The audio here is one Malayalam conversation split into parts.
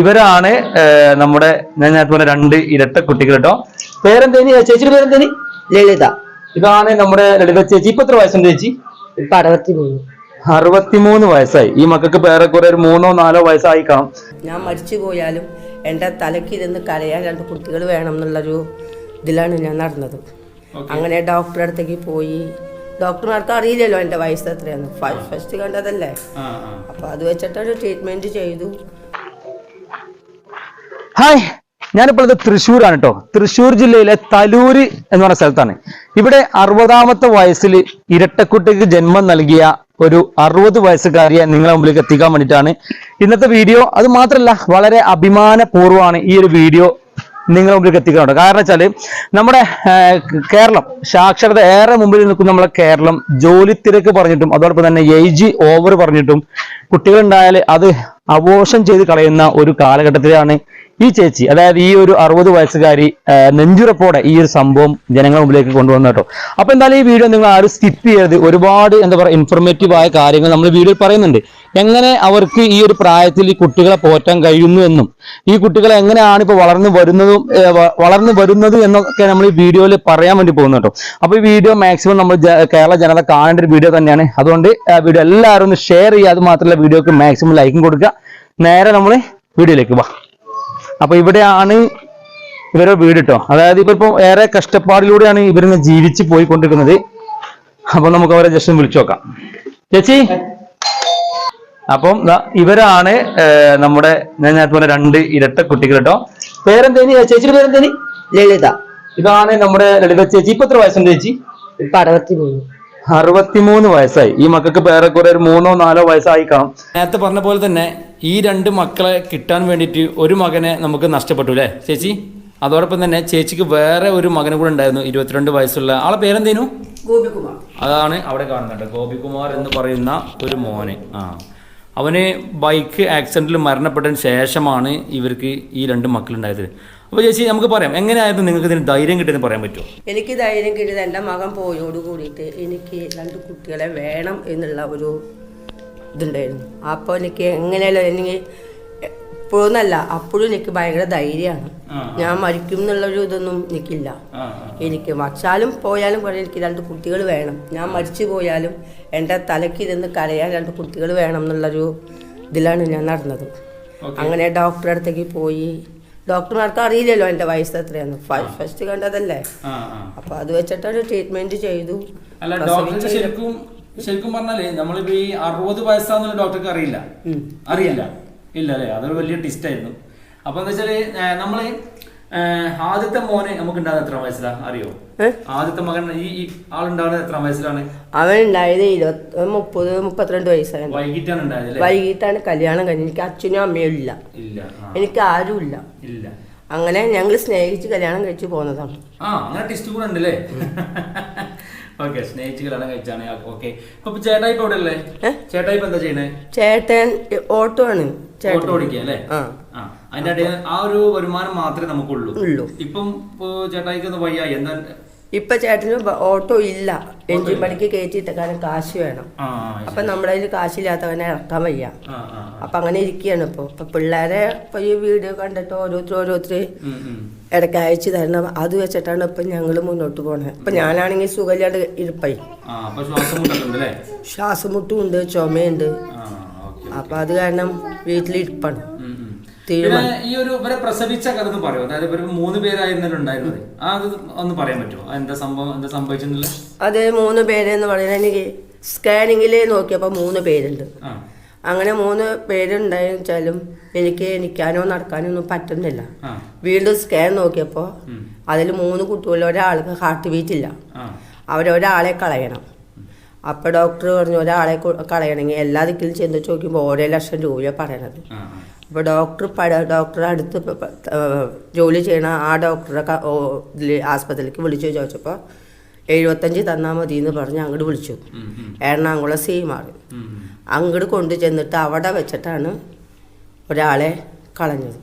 ഇവരാണ് നമ്മുടെ ഞാൻ നേരത്തെ പറഞ്ഞ രണ്ട് ഇരട്ട കുട്ടികൾ കേട്ടോ പേരെന്തേനി? ചേച്ചി പേരെന്തേനി? ലളിത. ഇതാണ് നമ്മുടെ ലളിത ചേച്ചി. ഇപ്പൊ എത്ര വയസ്സുണ്ട് ചേച്ചി? ഇപ്പൊ അറുപത്തിമൂന്ന്. അറുപത്തിമൂന്ന് വയസ്സായി. ഈ മക്കൾക്ക് പേരെ കുറെ ഒരു മൂന്നോ നാലോ വയസ്സായി കാണും. ഞാൻ മരിച്ചു പോയാലും എന്റെ തലക്കിരുന്ന് കരയാൻ രണ്ട് കുട്ടികൾ വേണം എന്നുള്ളൊരു ഇതിലാണ് ഞാൻ നടന്നത്. അങ്ങനെ ഡോക്ടറെ അടുത്തേക്ക് പോയി. ഡോക്ടർമാർക്ക് അറിയില്ലല്ലോ എന്റെ വയസ്സ് എത്രയാണ് ഫസ്റ്റ് കണ്ടതല്ലേ? അപ്പോൾ അത് വെച്ചിട്ടൊരു ട്രീറ്റ്മെന്റ് ചെയ്തു. ഹായ് ഞാനിപ്പോൾ ഇത് തൃശ്ശൂരാണ് കേട്ടോ തൃശ്ശൂർ ജില്ലയിലെ തലൂര് എന്ന് പറഞ്ഞ സ്ഥലത്താണ്. ഇവിടെ അറുപതാമത്തെ വയസ്സിൽ ഇരട്ടക്കുട്ടിക്ക് ജന്മം നൽകിയ ഒരു അറുപത് വയസ്സുകാരിയെ നിങ്ങളെ മുമ്പിലേക്ക് എത്തിക്കാൻ വേണ്ടിയിട്ടാണ് ഇന്നത്തെ വീഡിയോ. അത് മാത്രമല്ല വളരെ അഭിമാനപൂർവമാണ് ഈ ഒരു വീഡിയോ നിങ്ങളെ മുമ്പിലേക്ക് എത്തിക്കാനുണ്ട് കാരണം വെച്ചാൽ നമ്മുടെ കേരളം സാക്ഷരത ഏറെ മുമ്പിൽ നിൽക്കുന്ന നമ്മളെ കേരളം ജോലി തിരക്ക് പറഞ്ഞിട്ടും അതോടൊപ്പം തന്നെ ഏജ് ഓവർ പറഞ്ഞിട്ടും കുട്ടികളുണ്ടായാൽ അത് അവോഷം ചെയ്ത് കളയുന്ന ഒരു കാലഘട്ടത്തിലാണ് ഈ ചേച്ചി അതായത് ഈ ഒരു അറുപത് വയസ്സുകാരി നെഞ്ചുറപ്പോടെ ഈ ഒരു സംഭവം ജനങ്ങളുടെ മുമ്പിലേക്ക് കൊണ്ടുവന്നു കേട്ടോ. അപ്പൊ എന്തായാലും ഈ വീഡിയോ നിങ്ങൾ ആരും സ്കിപ്പ് ചെയ്യരുത്. ഒരുപാട് എന്താ പറയുക ഇൻഫോർമേറ്റീവ് ആയ കാര്യങ്ങൾ നമ്മൾ വീഡിയോയിൽ പറയുന്നുണ്ട്. എങ്ങനെ അവർക്ക് ഈ ഒരു പ്രായത്തിൽ ഈ കുട്ടികളെ പോറ്റാൻ കഴിയുന്നു എന്നും ഈ കുട്ടികളെ എങ്ങനെയാണ് ഇപ്പൊ വളർന്നു വരുന്നതും വളർന്നു വരുന്നത് എന്നൊക്കെ നമ്മൾ ഈ വീഡിയോയിൽ പറയാൻ വേണ്ടി പോകുന്നു കേട്ടോ. അപ്പൊ ഈ വീഡിയോ മാക്സിമം നമ്മൾ കേരള ജനത കാണേണ്ട ഒരു വീഡിയോ തന്നെയാണ്. അതുകൊണ്ട് വീഡിയോ എല്ലാവരും ഒന്ന് ഷെയർ ചെയ്യുക. അത് മാത്രമല്ല വീഡിയോക്ക് മാക്സിമം ലൈക്കും കൊടുക്കുക. നേരെ നമ്മൾ വീഡിയോയിലേക്ക് വാ. അപ്പൊ ഇവിടെയാണ് ഇവരുടെ വീട് കേട്ടോ അതായത് ഇപ്പൊ ഇപ്പൊ ഏറെ കഷ്ടപ്പാടിലൂടെയാണ് ഇവരിന്ന് ജീവിച്ച് പോയിക്കൊണ്ടിരിക്കുന്നത്. അപ്പൊ നമുക്ക് അവരെ ജസ്റ്റ് വിളിച്ചു നോക്കാം. ചേച്ചി? അപ്പം ഇവരാണ് നമ്മുടെ ഞാൻ നേരത്തെ പറഞ്ഞ രണ്ട് ഇരട്ട കുട്ടികൾ കേട്ടോ പേരെന്തേനി? ചേച്ചി പേരെന്തേനി? ലളിത. ഇതാണ് നമ്മുടെ ലളിത ചേച്ചി. ഇപ്പൊ എത്ര വയസ്സുണ്ട് ചേച്ചി? ഇപ്പൊ അറുപത്തി മൂന്ന് അറുപത്തിമൂന്ന് വയസ്സായി. ഈ മക്കൾക്ക് പേരെ കുറെ ഒരു മൂന്നോ നാലോ വയസ്സായി കാണും. നേരത്തെ പറഞ്ഞ പോലെ തന്നെ ഈ രണ്ട് മക്കളെ കിട്ടാൻ വേണ്ടിയിട്ട് ഒരു മകനെ നമുക്ക് നഷ്ടപ്പെട്ടു അല്ലേ ചേച്ചി? അതോടൊപ്പം തന്നെ ചേച്ചിക്ക് വേറെ ഒരു മകനും കൂടെ ഉണ്ടായിരുന്നു ഇരുപത്തിരണ്ട് വയസ്സുള്ള. ആളെ പേരെന്തേനു? ഗോപികുമാർ. അതാണ് അവിടെ കാണുന്നുണ്ട് ഗോപികുമാർ എന്ന് പറയുന്ന ഒരു മോന്. ആ. അവന് ബൈക്ക് ആക്സിഡന്റിൽ മരണപ്പെട്ടതിന് ശേഷമാണ് ഇവർക്ക് ഈ രണ്ട് മക്കളുണ്ടായത്. അപ്പോൾ ചേച്ചി നമുക്ക് പറയാം. എങ്ങനെയായിരുന്നു നിങ്ങൾക്ക് ഇതിന് ധൈര്യം കിട്ടിയെന്ന് പറയാൻ പറ്റുമോ? എനിക്ക് ധൈര്യം കിട്ടിയത് എന്റെ മകൻ പോയോട് കൂടിയിട്ട് എനിക്ക് രണ്ട് കുട്ടികളെ വേണം എന്നുള്ള ഒരു ഇതുണ്ടായിരുന്നു. അപ്പോൾ എനിക്ക് എങ്ങനെയല്ലോ എനിക്ക് ഇപ്പോഴൊന്നല്ല അപ്പോഴും എനിക്ക് ഭയങ്കര ധൈര്യമാണ്. ഞാൻ മരിക്കും എന്നുള്ളൊരു ഇതൊന്നും എനിക്കില്ല. എനിക്ക് വച്ചാലും പോയാലും കുറെ എനിക്ക് രണ്ട് കുട്ടികൾ വേണം. ഞാൻ മരിച്ചു പോയാലും എന്റെ തലയ്ക്ക് തലക്കിരുന്ന് കരയാൻ രണ്ട് കുട്ടികൾ വേണം എന്നുള്ളൊരു ഇതിലാണ് ഞാൻ നടന്നത്. അങ്ങനെ ഡോക്ടറെ അടുത്തേക്ക് പോയി. ഡോക്ടർമാർക്ക് അറിയില്ലല്ലോ എന്റെ വയസ്സ് എത്രയാണ് ഫസ്റ്റ് കണ്ടതല്ലേ? അപ്പൊ അത് വെച്ചിട്ടാണ് ട്രീറ്റ്മെന്റ് ചെയ്തു. അല്ല ഡോക്ടർക്ക് ശരിക്കും ശരിക്കും പറഞ്ഞാലേ നമ്മളിപ്പോ ഈ അറുപത് വയസ്സാന്നുള്ള ഡോക്ടർക്ക് അറിയില്ല. അറിയില്ല. ഇല്ല അല്ലേ അതൊരു വലിയ ടിസ്റ്റ് ആയിരുന്നു. അപ്പൊ എന്താ വെച്ചാൽ നമ്മൾ ആദ്യത്തെ മോന് നമുക്ക് ഉണ്ടാകുന്ന എത്ര വയസ്സിലാ? അറിയോ? ആദ്യത്തെ മകൻ ഈ ഈ ആളുണ്ടാകുന്നത് എത്ര വയസ്സിലാണ്? അവൻ ഉണ്ടായത് ഇരുപത്തി മുപ്പത് മുപ്പത്തിരണ്ട് വയസ്സായിരുന്നു വൈകിട്ടാണ് ഉണ്ടായത് വൈകിട്ടാണ് കല്യാണം കഴിഞ്ഞത്. എനിക്ക് അച്ഛനും അമ്മയും ഇല്ല. ഇല്ല എനിക്ക് ആരും ഇല്ല. ഇല്ല. അങ്ങനെ ഞങ്ങൾ സ്നേഹിച്ച് കല്യാണം കഴിച്ചു പോകുന്നതാണ് ആ അങ്ങനെ ടിസ്റ്റ് കൂടെ ഉണ്ടല്ലേ ഓക്കെ സ്നേഹിച്ച് കല്യാണം കഴിച്ചാണ്. ഓക്കെ. ഇപ്പൊ ചേട്ടായി ഇപ്പൊ ഇവിടെ അല്ലേ? ഇപ്പൊ എന്താ ചെയ്യണേ? ചേട്ടൻ ഓട്ടോ ആണ്. ഓട്ടോ ഓടിക്കുക അല്ലേ? അതിന്റെ ഇടയിൽ ആ ഒരു വരുമാനം മാത്രമേ നമുക്കുള്ളൂ. ഉള്ളൂ. ഇപ്പം ചേട്ടായിക്ക് വയ്യ എന്താ ഇപ്പൊ ചേട്ടന് ഓട്ടോ ഇല്ല. എഞ്ചിൻ പണിക്ക് കയറ്റിയിട്ട് കാരണം കാശ് വേണം. അപ്പൊ നമ്മുടെ കയ്യിൽ കാശില്ലാത്തവനെ ഇറക്കാൻ വയ്യ. അപ്പൊ അങ്ങനെ ഇരിക്കുകയാണ് ഇപ്പൊ. ഇപ്പൊ പിള്ളേരെ ഇപ്പൊ ഈ വീഡിയോ കണ്ടിട്ട് ഓരോരുത്തർ ഓരോരുത്തർ. ഇടയ്ക്ക് അയച്ചു തരണം. അത് വെച്ചിട്ടാണ് ഇപ്പൊ ഞങ്ങൾ മുന്നോട്ട് പോണത് ഇപ്പൊ ഞാനാണെങ്കിൽ സുഖമില്ലാണ്ട് ഇരിപ്പായി. ശ്വാസമുട്ടും ഉണ്ട് ചുമയുണ്ട്. അപ്പൊ അത് കാരണം വീട്ടിലിരിപ്പാണ്. പിന്നെ ഈ ഒരു ഇവരെ പ്രസവിച്ച കഥ പറയോ. അതായത് ഇവർ മൂന്ന് പേരായിരുന്നല്ലോ ഉണ്ടായിരുന്നത്. ആ അത് ഒന്ന് പറയാൻ പറ്റുമോ? എന്താ സംഭവം? എന്താ സംഭവിച്ചെന്നില്ല അത് മൂന്ന് പേരെന്ന് പറയുന്നത് എനിക്ക് സ്കാനിങ്ങിൽ നോക്കിയപ്പോൾ മൂന്ന് പേരുണ്ട്. അങ്ങനെ മൂന്ന് പേരുണ്ടായെന്ന് വെച്ചാലും എനിക്ക് എനിക്കാനോ നടക്കാനോ ഒന്നും പറ്റുന്നില്ല. വീണ്ടും സ്കാൻ നോക്കിയപ്പോൾ. അതിൽ മൂന്ന് കുട്ടികളിൽ ഒരാൾക്ക് ഹാർട്ട് ബീറ്റ് ഇല്ല. അവരൊരാളെ കളയണം. അപ്പോൾ ഡോക്ടർ പറഞ്ഞു ഒരാളെ കളയണമെങ്കിൽ എല്ലാ ദിക്കിലും ചെന്ന് നോക്കുമ്പോൾ ഓരോ ലക്ഷം രൂപയാണ് പറയണത്. അപ്പോൾ ഡോക്ടർ പട ഡോക്ടറെ അടുത്ത് ജോലി ചെയ്യണ ആ ഡോക്ടറെ ഇതിൽ ആസ്പത്രിയിലേക്ക് വിളിച്ചു ചോദിച്ചപ്പോൾ എഴുപത്തഞ്ച് തന്നാൽ മതി എന്ന് പറഞ്ഞ് അങ്ങോട്ട് വിളിച്ചു. എറണാകുളം സീമാറി മാറി. അങ്ങോട്ട് കൊണ്ടു ചെന്നിട്ട് അവിടെ വെച്ചിട്ടാണ് ഒരാളെ കളഞ്ഞത്.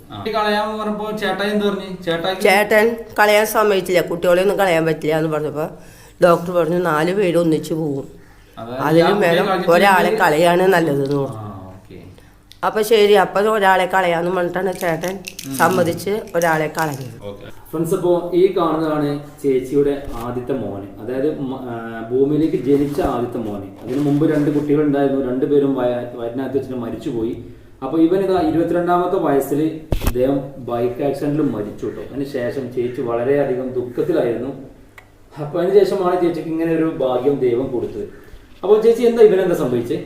ചേട്ടൻ കളയാൻ സമ്മതിച്ചില്ല. കുട്ടികളെ ഒന്നും കളയാൻ പറ്റില്ല എന്ന് പറഞ്ഞപ്പോൾ ഡോക്ടർ പറഞ്ഞു നാല് പേര് ഒന്നിച്ചു പോകും അതിലും വേണം ഒരാളെ കളയാണ് നല്ലതെന്ന് പറഞ്ഞു. അപ്പൊ ശരി അപ്പൊ ഒരാളെ കളയാന്ന് പറഞ്ഞിട്ടാണ് ചേട്ടൻ സമ്മതിച്ച് ഒരാളെ കളഞ്ഞത്. ഫ്രണ്ട്സ് അപ്പോ ഈ കാണുന്നതാണ് ചേച്ചിയുടെ ആദ്യത്തെ മോന്. അതായത് ഭൂമിയിലേക്ക് ജനിച്ച ആദ്യത്തെ മോന്. അതിന് മുമ്പ് രണ്ട് കുട്ടികളുണ്ടായിരുന്നു. രണ്ടുപേരും വയനാട്ടിൽ വെച്ചിട്ട് മരിച്ചുപോയി. അപ്പൊ ഇവൻ ഇതാ ഇരുപത്തിരണ്ടാമത്തെ വയസ്സിൽ ഇദ്ദേഹം ബൈക്ക് ആക്സിഡന്റിൽ മരിച്ചു കേട്ടോ. അതിന് ശേഷം ചേച്ചി വളരെയധികം ദുഃഖത്തിലായിരുന്നു. അപ്പൊ അതിന് ശേഷമാണ് ചേച്ചിക്ക് ഇങ്ങനെ ഒരു ഭാഗ്യം ദൈവം കൊടുത്തത്. അപ്പോൾ ചേച്ചി എന്താ ഇവനെന്താ സംഭവിച്ചേ?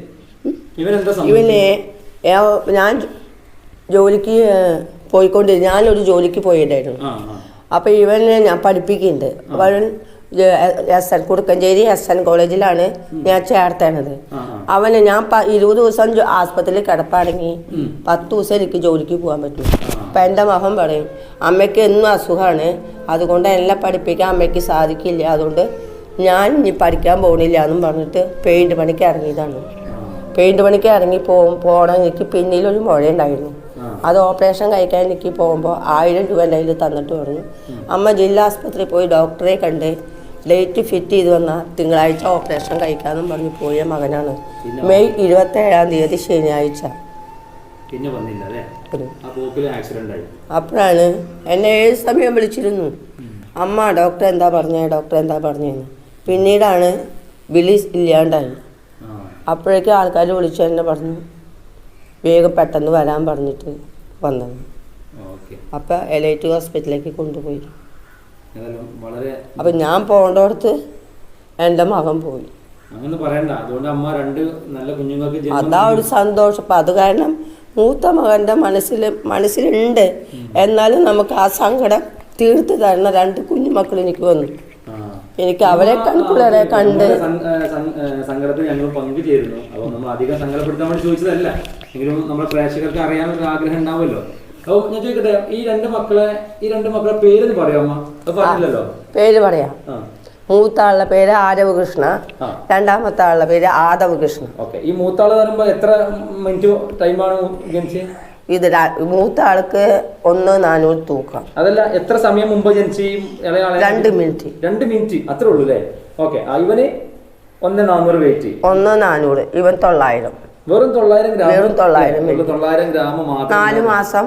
ഇവനെന്താ സംഭവിച്ചത് ഞാൻ ജോലിക്ക് ഏഹ്, പോയിക്കൊണ്ട് ഞാനൊരു ജോലിക്ക് പോയിട്ടായിരുന്നു ആ ആ. അപ്പൊ ഇവനെ ഞാൻ പഠിപ്പിക്കുന്നുണ്ട് അവൻ S N Kurukkancheri S N കോളേജിലാണ് ഞാൻ ചേർത്തണത്. അവന് ഞാൻ ഇരുപത് ദിവസം ആസ്പത്രിയിൽ കിടപ്പാണെങ്കിൽ പത്ത് ദിവസം എനിക്ക് ജോലിക്ക് പോകാൻ പറ്റും. അപ്പൊ എന്റെ മകൻ പറയും അമ്മയ്ക്ക് എന്നും അസുഖമാണ് അതുകൊണ്ട് എന്നെ പഠിപ്പിക്കാൻ അമ്മയ്ക്ക് സാധിക്കില്ല. അതുകൊണ്ട് ഞാൻ ഇനി പഠിക്കാൻ പോകണില്ല എന്നും പറഞ്ഞിട്ട് പെയിന്റ് പണിക്ക് ഇറങ്ങിയതാണ്. പെയിന്റ് പണിക്ക് ഇറങ്ങി പോകും പോകണം എനിക്ക് പിന്നിലൊരു മുഴ ഉണ്ടായിരുന്നു അത് ഓപ്പറേഷൻ കഴിക്കാൻ എനിക്ക് പോകുമ്പോൾ ആയിരം രൂപ എന്റെ കയ്യിൽ തന്നിട്ട് പറഞ്ഞു. അമ്മ ജില്ലാ ആസ്പത്രിയിൽ പോയി ഡോക്ടറെ കണ്ട് ഡേറ്റ് ഫിറ്റ് ചെയ്ത് വന്നാൽ തിങ്കളാഴ്ച ഓപ്പറേഷൻ കഴിക്കാമെന്നും പറഞ്ഞ് പോയ മകനാണ്. മെയ് ഇരുപത്തേഴാം തീയതി ശനിയാഴ്ച. പിന്നെ വന്നില്ല അല്ലേ? അപ്പോഴാണ് എന്നെ ഏത് സമയം വിളിച്ചിരുന്നു? അമ്മ ഡോക്ടർ എന്താ പറഞ്ഞേ? ഡോക്ടർ എന്താ പറഞ്ഞേന്ന്? പിന്നീടാണ് വിളി ഇല്ലാണ്ടായി. അപ്പോഴേക്കും ആൾക്കാർ വിളിച്ചു തന്നെ പറഞ്ഞു. വേഗം പെട്ടെന്ന് വരാൻ പറഞ്ഞിട്ട് വന്നത്. അപ്പം എലൈറ്റ് ഹോസ്പിറ്റലിലേക്ക് കൊണ്ടുപോയി. അപ്പം ഞാൻ പോകേണ്ടടുത്ത് എന്റെ മകൻ പോയി. അതാ ഒരു സന്തോഷം. അപ്പം അത് കാരണം മൂത്ത മകന്റെ മനസ്സിൽ മനസ്സിലുണ്ട്. എന്നാലും നമുക്ക് ആ സങ്കടം തീർത്ത് തരണം രണ്ട് കുഞ്ഞുമക്കൾ എനിക്ക് വന്നു. എനിക്ക് അവരെ കൺകുളരെ കണ്ട് സങ്കടത്തിൽ ഞങ്ങൾ പങ്കുചേരുന്നു. അപ്പോൾ നമ്മൾ അധികം സങ്കടപ്പെടുത്താൻ വേണ്ടി ചോദിച്ചതല്ല. എങ്കിലും നമ്മുടെ പ്രേക്ഷകർക്ക് അറിയാൻ ഒരു ആഗ്രഹം ഉണ്ടാവുമല്ലോ. അപ്പോൾ ഞാൻ ചോദിക്കട്ടെ ഈ രണ്ട് മക്കളെ ഈ രണ്ട് മക്കളെ പേര് പറയാമോ? അമ്മ അത് പറഞ്ഞില്ലല്ലോ? പേര് പറയാം. മൂത്ത ആളുടെ പേര് ആരവ് കൃഷ്ണ രണ്ടാമത്തെ ആളുടെ പേര് ആദവ് കൃഷ്ണ ഓക്കെ. ഈ മൂത്താൾ പറയുമ്പോൾ എത്ര മിനിറ്റ് ടൈമാണ് ജനിച്ചത് ഇത് മൂത്ത ആൾക്ക് ഒന്ന് നാനൂറ് തൂക്കം. അതല്ല എത്ര സമയം മുമ്പ് ജനിച്ച് രണ്ട് മിനിറ്റ്. രണ്ട് മിനിറ്റ് അത്രേ ഉള്ളൂ അല്ലേ? ഓക്കെ ഇവന് ഒന്ന് നാനൂറ് വെയിറ്റ് ഒന്ന് നാനൂറ് ഇവൻ തൊള്ളായിരം. വെറും തൊള്ളായിരം ഗ്രാം വെറും തൊള്ളായിരം തൊള്ളായിരം ഗ്രാം മാത്രം നാല് മാസം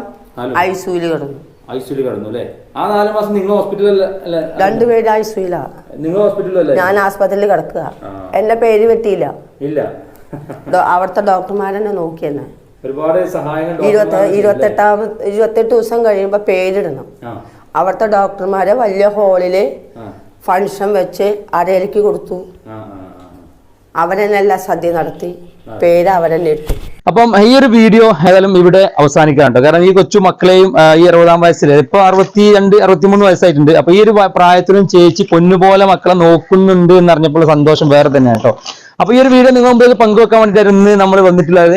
ഐസൂൽ കിടന്നു. ഐസൂൽ കിടന്നു അല്ലേ? ആ നാല് മാസം നിങ്ങൾ ഹോസ്പിറ്റലിൽ രണ്ട് രണ്ടുപേര് ഐസൂല നിങ്ങൾ ഹോസ്പിറ്റലിൽ ഞാൻ ആസ്പത്രിയിൽ കിടക്കുക. എന്റെ പേര് പറ്റിയില്ല ഇല്ല. അവിടുത്തെ ഡോക്ടർമാരെന്നെ നോക്കിയെന്നെ. ഒരുപാട് സഹായങ്ങൾ ഇരുപത്തി ഇരുപത്തെട്ട് ദിവസം കഴിയുമ്പോൾ പേരിടണം. അവിടുത്തെ ഡോക്ടർമാരെ വലിയ ഹോളിൽ ഫംഗ്ഷൻ ഫങ്ഷൻ വെച്ച് അരയിലേക്ക് കൊടുത്തു. അവരെന്നെല്ലാം സദ്യ നടത്തി. പേര് അവരെന്നെ ഇട്ടു. അപ്പം ഈ ഒരു വീഡിയോ ഏതായാലും ഇവിടെ അവസാനിക്കാറുണ്ട് കാരണം ഈ കൊച്ചു മക്കളെയും ഈ അറുപതാം വയസ്സിൽ ഇപ്പൊ അറുപത്തി രണ്ട് അറുപത്തിമൂന്ന് വയസ്സായിട്ടുണ്ട്. അപ്പൊ ഈ ഒരു പ്രായത്തിലും ചേച്ചി പൊന്നുപോലെ മക്കളെ നോക്കുന്നുണ്ട് എന്ന് അറിഞ്ഞപ്പോൾ സന്തോഷം വേറെ തന്നെയാണ് കേട്ടോ. അപ്പൊ ഈ ഒരു വീഡിയോ നിങ്ങൾ മുമ്പിൽ പങ്കുവെക്കാൻ വേണ്ടിയിട്ടായിരുന്നു നമ്മൾ വന്നിട്ടുള്ളത്.